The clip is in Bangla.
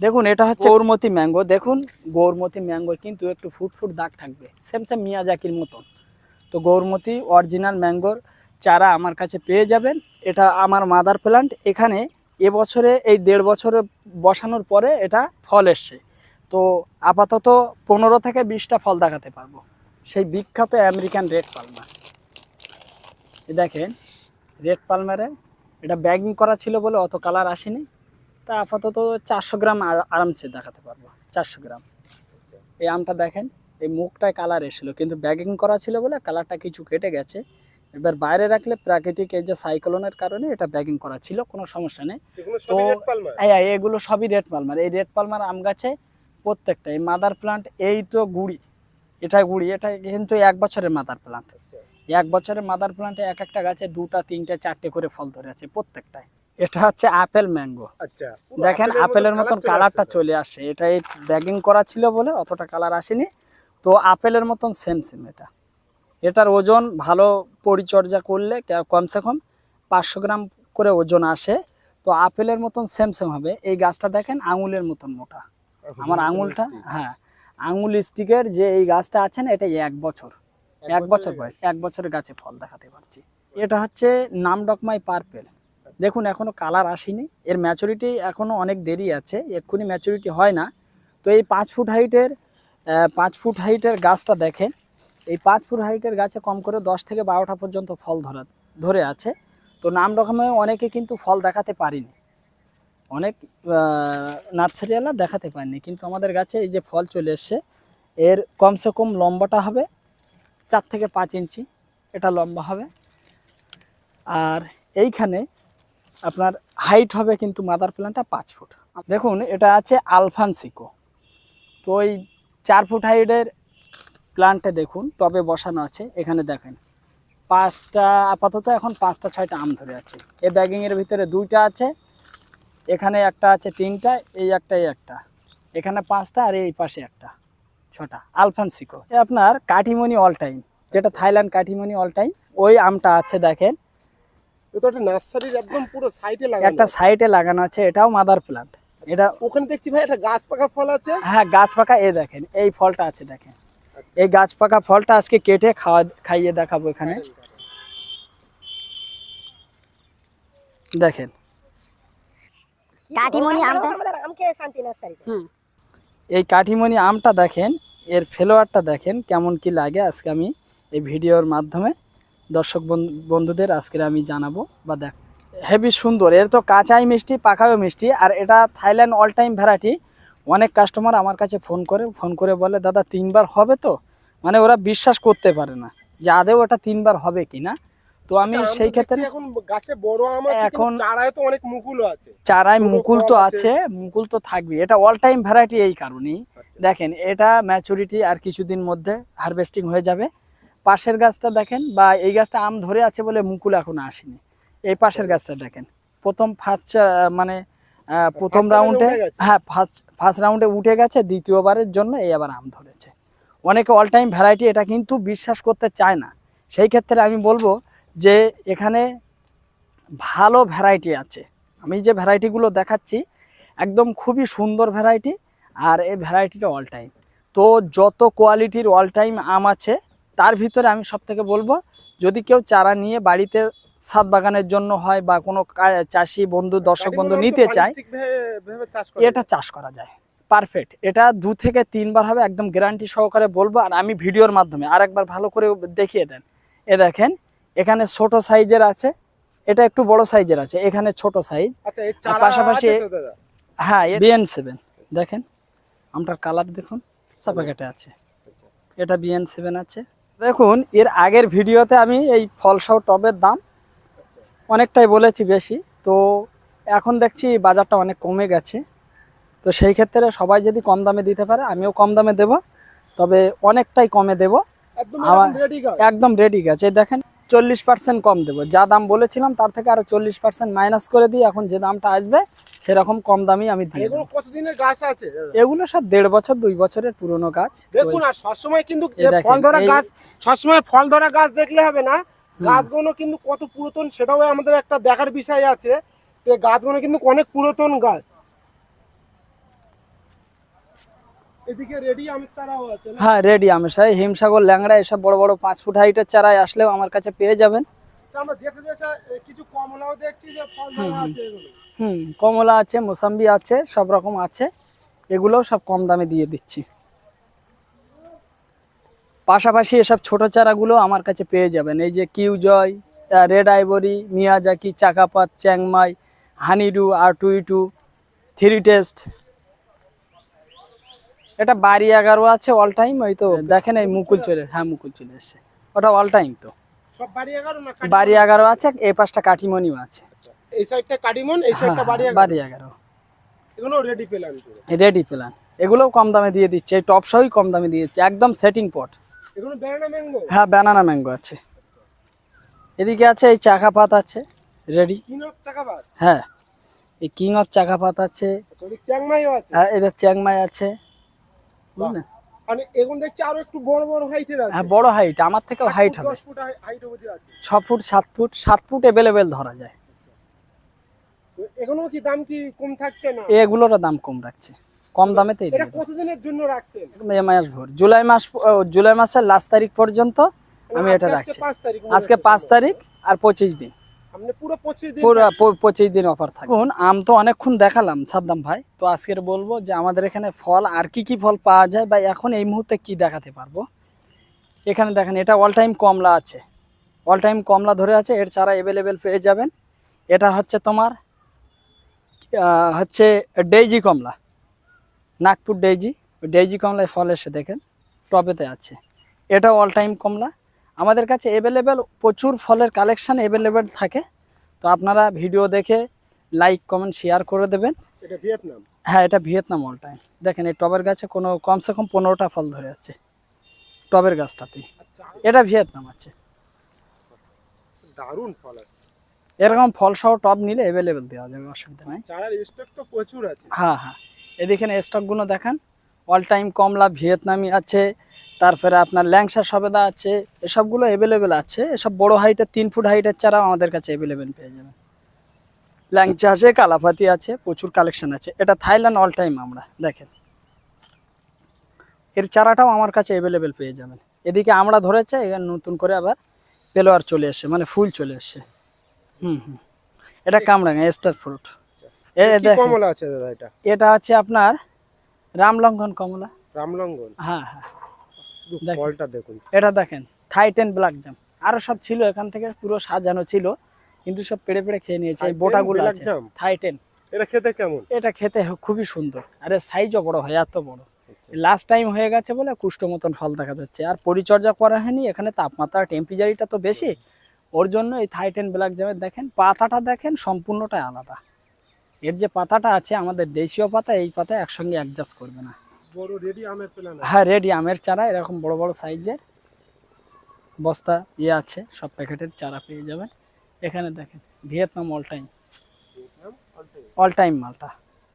দেখুন, এটা হচ্ছে গৌরমতি ম্যাঙ্গো। দেখুন, গৌরমতি ম্যাঙ্গো কিন্তু একটু ফুট ফুট দাগ থাকবে। সেম সেম মিয়াজাকির মতন। তো গৌরমতি অরিজিনাল ম্যাঙ্গোর চারা আমার কাছে পেয়ে যাবেন। এটা আমার মাদার প্ল্যান্ট এখানে এবছরে, এই দেড় বছরে বসানোর পরে এটা ফল এসছে। তো আপাতত পনেরো থেকে বিশটা ফল দেখাতে পারব। সেই বিখ্যাত আমেরিকান রেড পালমার দেখেন রেড পালমারে এটা ব্যাগিং করা ছিল বলে অত কালার আসেনি। তা আপাতত চারশো গ্রাম আরামসে দেখাতে পারব। চারশো গ্রাম। এই আমটা দেখেন এই মুখটায় কালার এসেছিল কিন্তু ব্যাগিং করা ছিল বলে কালারটা কিছু কেটে গেছে। এবার বাইরে রাখলে প্রাকৃতিক এই যে সাইক্লোনের কারণে এটা ব্যাগিং করা ছিল কোনো সমস্যা নেই। এগুলো তো সবই রেড পালমার এই এই এগুলো সবই রেড পালমার এই রেড পালমার আম গাছে প্রত্যেকটা এই মাদার প্লান্ট এই তো গুড়ি এটা গুড়ি এটা কিন্তু এক বছরের মাদার প্লান্ট আচ্ছা। এক বছরের মাদার প্লান্টে এক একটা গাছে দুটা তিনটে চারটে করে ফল ধরে আছে প্রত্যেকটায়। এটা হচ্ছে আপেল ম্যাঙ্গো। আচ্ছা দেখেন আপেলের মতন কালারটা চলে আসে। এটা এই ব্যাগিং করা ছিল বলে অতটা কালার আসেনি। তো আপেলের মতন সেম সেম এটা। এটার ওজন ভালো পরিচর্যা করলে কমসে কম পাঁচশো গ্রাম করে ওজন আসে। তো আপেলের মতন সেম সেম হবে। এই গাছটা দেখেন আঙুলের মতন মোটা। আমার আঙুলটা হ্যাঁ আঙুল স্টিকের যে এই গাছটা আছে না এটা এক বছর। এক বছর বয়স এক বছরের গাছে ফল দেখাতে পারছি। এটা হচ্ছে নামডকমাই পার্পেল। দেখুন, এখনও কালার আসেনি। এর ম্যাচুরিটি এখনও অনেক দেরি আছে, এক্ষুনি ম্যাচুরিটি হয় না। তো এই পাঁচ ফুট হাইটের পাঁচ ফুট হাইটের গাছটা দেখেন। এই পাঁচ ফুট হাইটের গাছে কম করে দশ থেকে বারোটা পর্যন্ত ফল ধরা, ধরে আছে। তো নাম রকমে অনেকে কিন্তু ফল দেখাতে পারিনি। অনেক নার্সারিওয়ালা দেখাতে পারেনি। কিন্তু আমাদের গাছে এই যে ফল চলে এসছে, এর কমসে কম লম্বাটা হবে চার থেকে পাঁচ ইঞ্চি। এটা লম্বা হবে। আর এইখানে আপনার হাইট হবে কিন্তু মাদার প্ল্যান্টটা পাঁচ ফুট। দেখুন, এটা আছে আলফানসিকো তো ওই চার ফুট হাইটের প্ল্যান্টে দেখুন, টবে বসানো আছে, এখানে দেখেন। পাঁচটা, আপাতত এখন পাঁচটা, ছয়টা আম ধরে আছে। এই ব্যাগিংয়ের ভিতরে দুইটা আছে, এখানে একটা আছে তিনটা, এই একটা এই একটা। এখানে পাঁচটা আর এই পাশে একটা, ছটা। আলফানসিকো এ আপনার কাঠিমনি অল টাইম যেটা থাইল্যান্ড কাঠিমনি অল টাইম ওই আমটা আছে দেখেন এ তো একটা নার্সারির একদম পুরো সাইডে লাগানো একটা সাইডে লাগানো আছে এটাও মাদার প্লান্ট এটা ওখানে দেখছি ভাই একটা গাছ পাকা ফল আছে। হ্যাঁ গাছ পাকা এ দেখেন এই ফলটা আছে দেখেন। এই গাছ পাকা ফলটা আজকে কেটে খাওয়া খাইয়ে দেখাবো এখানে। দেখেন। কাঠিমণি আমটা। আমকে শান্তি নার্সারিতে। হুম। এই কাঠিমণি আমটা দেখেন এর ফ্লেভারটা দেখেন কেমন কি লাগে আজকে আমি এই ভিডিওর মাধ্যমে। দর্শক বন্ধু- বন্ধুদের আজকে আমি জানাব বা দেখ হেভি সুন্দর। এর তো কাঁচাই মিষ্টি পাকাও মিষ্টি আর এটা থাইল্যান্ড অল টাইম ভ্যারাইটি অনেক কাস্টমার আমার কাছে ফোন করে ফোন করে বলে দাদা তিনবার হবে তো? মানে ওরা বিশ্বাস করতে পারে না যে আদেও ওটা তিনবার হবে কি না তো আমি আচ্ছা, সেই ক্ষেত্রে এখন গাছে বড় আম আছে এখন এখন- চারায় তো অনেক মুকুলও আছে। চারায় মুকুল তো আছে। আছে মুকুল তো থাকবে। এটা অল টাইম ভ্যারাইটি এই কারণেই। দেখেন এটা ম্যাচুরিটি আর কিছুদিন মধ্যে হারভেস্টিং হয়ে যাবে। পাশের গাছটা দেখেন বা এই গাছটা আম ধরে আছে বলে মুকুল এখনও আসেনি। এই পাশের গাছটা দেখেন। প্রথম ফার্স্ট মানে প্রথম রাউন্ডে। হ্যাঁ ফার্স্ট ফার্স্ট রাউন্ডে উঠে গেছে দ্বিতীয়বারের জন্য এই আবার আম ধরেছে। অনেকে অল টাইম ভ্যারাইটি এটা কিন্তু বিশ্বাস করতে চায় না। সেই ক্ষেত্রে আমি বলব যে এখানে ভালো ভ্যারাইটি আছে। আমি যে ভ্যারাইটিগুলো দেখাচ্ছি একদম খুবই সুন্দর ভ্যারাইটি আর এই ভ্যারাইটিটা অল টাইম তো যত কোয়ালিটির অল টাইম আম আছে তার ভিতরে আমি সব থেকে বলব যদি কেউ চারা নিয়ে বাড়িতে ছাদ বাগানের জন্য হয় বা কোনো চাষি বন্ধু দর্শক বন্ধু নিতে চায় এটা চাষ করা যায়। পারফেক্ট। এটা দু থেকে তিনবার হবে একদম গ্যারান্টি সহকারে বলব আর আমি ভিডিওর মাধ্যমে আরেকবার ভালো করে দেখিয়ে দেন। এ দেখেন এখানে ছোট সাইজের আছে এটা একটু বড় সাইজের আছে এখানে ছোট সাইজ। আচ্ছা পাশাপাশি- হ্যাঁ বিএন সেভেন দেখেন আমটার কালার দেখুন প্যাকেটে আছে। এটা বিএন সেভেন আছে। দেখুন এর আগের ভিডিওতে আমি এই ফলসহ টবের দাম অনেকটাই বলেছি বেশি। তো এখন দেখছি বাজারটা অনেক কমে গেছে। তো সেই ক্ষেত্রে সবাই যদি কম দামে দিতে পারে আমিও কম দামে দেব। তবে অনেকটাই কমে দেব। একদম রেডি গাছ দেখেন চল্লিশ পার্সেন্ট কম দেবো। যা দাম বলেছিলাম তার থেকে আরও চল্লিশ পার্সেন্ট মাইনাস করে দিই এখন যে দামটা আসবে সেরকম কম দামই আমি দিই এগুলো কতদিনের গাছ আছে? এগুলো সব দেড় বছর দুই বছরের পুরনো গাছ। দেখুন আর সবসময় কিন্তু ফল ধরা গাছ সবসময় ফল ধরা গাছ দেখলে হবে না। গাছগুলো কিন্তু কত পুরাতন সেটাও আমাদের একটা দেখার বিষয় আছে। গাছগুলো কিন্তু অনেক পুরাতন গাছ। রেডি আমের হ্যাঁ রেডি আমেশাই হিমসাগর ল্যাংড়া এসব বড় বড় পাঁচ ফুট হাইটের চারায় আসলেও আমার কাছে পেয়ে যাবেন। হুম কমলা আছে মোসাম্বি আছে সব রকম আছে। এগুলোও সব কম দামে দিয়ে দিচ্ছি। পাশাপাশি এসব ছোট চারাগুলো আমার কাছে পেয়ে যাবেন। এই যে কিউজয় রেড আইভরি মিয়াজাকি চাকাপাত চ্যাংমাই হানিডু আর টু থ্রি টেস্ট এটা বাড়ি এগারো আছে অল টাইম ওই তো দেখেন এই মুকুল চলে হ্যাঁ মুকুল চলে এসছে। ওটা অল টাইম তো। সব বাড়ি এগারো আছে এই পাশটা কাটিমনিও আছে। এই সাইডটা কাটিমন এই সাইডটা বাড়ি এগারো বাড়ি এগারো এগুলো রেডি পুরো রেডি প্ল্যান এগুলোও কম দামে দিয়ে দিচ্ছে এই টপ সহই কম দামে দিয়েছে একদম সেটিং পট এগুলো বেড়ানা ম্যাঙ্গো হ্যাঁ ব্যানানা ম্যাঙ্গো আছে। এদিকে আছে এই চাকা পাত আছে রেডি কিনক চাকাবাদ হ্যাঁ এই কিং অফ চাকা পাত আছে। আচ্ছা ওদিক চ্যাংমাইও আছে। হ্যাঁ এটা চ্যাংমাই আছে। মানে এগুলো দেখছি আরও একটু বড় বড় হাইটের আছে। হ্যাঁ বড় হাইট আমার থেকেও হাইট হবে। ফুট হাইট অবধি আছে। ছ ফুট ফুট ধরা যায়। এগুলো কি দাম কি কম থাকছে না? এগুলোর দাম কম রাখছে। কম দামেতে এটা কতদিনের জন্য রাখছেন? এ মাস ভোর। জুলাই মাস জুলাই মাসের লাস্ট তারিখ পর্যন্ত আমি এটা রাখছি। আজকে পাঁচ তারিখ আর পঁচিশ দিন। আপনি পুরো পঁচিশ দিন পুরো প- পঁচিশ দিন অফার থাকে এখন আম তো অনেকক্ষণ দেখালাম সাদ্দাম ভাই। তো আজকের বলব যে আমাদের এখানে ফল আর কি কি ফল পাওয়া যায় বা এখন এই মুহূর্তে কি দেখাতে পারব? এখানে দেখেন এটা অল টাইম কমলা আছে। অল টাইম কমলা ধরে আছে এর চারা অ্যাভেলেবেল পেয়ে যাবেন। এটা হচ্ছে তোমার হচ্ছে ডেইজি কমলা। নাগপুর ডেইজি ডেইজি কমলায় ফল এসে দেখেন টবেতে আছে। এটা অল টাইম কমলা। আমাদের কাছে অ্যাভেলেবেল প্রচুর ফলের কালেকশান অ্যাভেলেবেল থাকে। তো আপনারা ভিডিও দেখে লাইক কমেন্ট শেয়ার করে দেবেন। এটা ভিয়েতনাম? হ্যাঁ এটা ভিয়েতনাম অল টাইম দেখেন এই টবের গাছে কোনো কমসে কম পনেরোটা ফল ধরে আছে। টবের গাছটাতেই আচ্ছা। এটা ভিয়েতনাম আছে। দারুণ ফল আছে। এরকম ফল সহ টব নিলে অ্যাভেলেবেল দেওয়া যাবে অসুবিধা নাই। চারার স্টক তো প্রচুর আছে। হ্যাঁ হ্যাঁ। এদিকে স্টকগুলো দেখেন। অল টাইম কমলা ভিয়েতনামি আছে। তারপরে আপনার ল্যাংসা সবেদা আছে এসবগুলো অ্যাভেলেবেল আছে। এসব বড় হাইটের তিন ফুট হাইটের চারাও আমাদের কাছে অ্যাভেলেবেল পেয়ে যাবেন। ল্যাংচা আছে কালাপাতি আছে প্রচুর কালেকশন আছে। এটা থাইল্যান্ড অল টাইম আমরা দেখেন। এর চারাটাও আমার কাছে অ্যাভেলেবেল পেয়ে যাবেন। এদিকে আমরা ধরেছে এখানে নতুন করে আবার পেলোয়ার চলে এসছে মানে ফুল চলে এসছে। হুম হুম। এটা কামরাঙা স্টার ফ্রুট। কমলা আছে দাদা এটা? এটা হচ্ছে আপনার রামলঙ্ঘন কমলা। রামলঙ্গন হ্যাঁ হ্যাঁ। শুধু ফলটা দেখুন। এটা দেখেন থাইটেন ব্ল্যাক জাম আরও সব ছিল এখান থেকে পুরো সাজানো ছিল কিন্তু সব পেড়ে পেড়ে খেয়ে নিয়েছে এই বোটাগুলো আছে। থাইটেন এটা খেতে কেমন? এটা খেতে খুবই সুন্দর। আরে সাইজও বড় হয় এত বড়। আচ্ছা। লাস্ট টাইম হয়ে গেছে বলে কুষ্ঠ মতন ফল দেখা যাচ্ছে। আর পরিচর্যা করা হয়নি এখানে তাপমাত্রা টেম্পারেচারটা তো বেশি। ওর জন্য এই থাইটেন ব্ল্যাক জামের দেখেন পাতাটা দেখেন সম্পূর্ণটাই আলাদা। এর যে পাতাটা আছে আমাদের দেশীয় পাতা এই পাতা একসঙ্গে অ্যাডজাস্ট করবে না। বড় রেডি আমের প্ল্যান হ্যাঁ রেডি আমের চারা এরকম বড় বড় সাইজের বস্তা ইয়ে আছে সব প্যাকেটের চারা পেয়ে যাবেন। এখানে দেখেন Vietnam all time all time মালটা।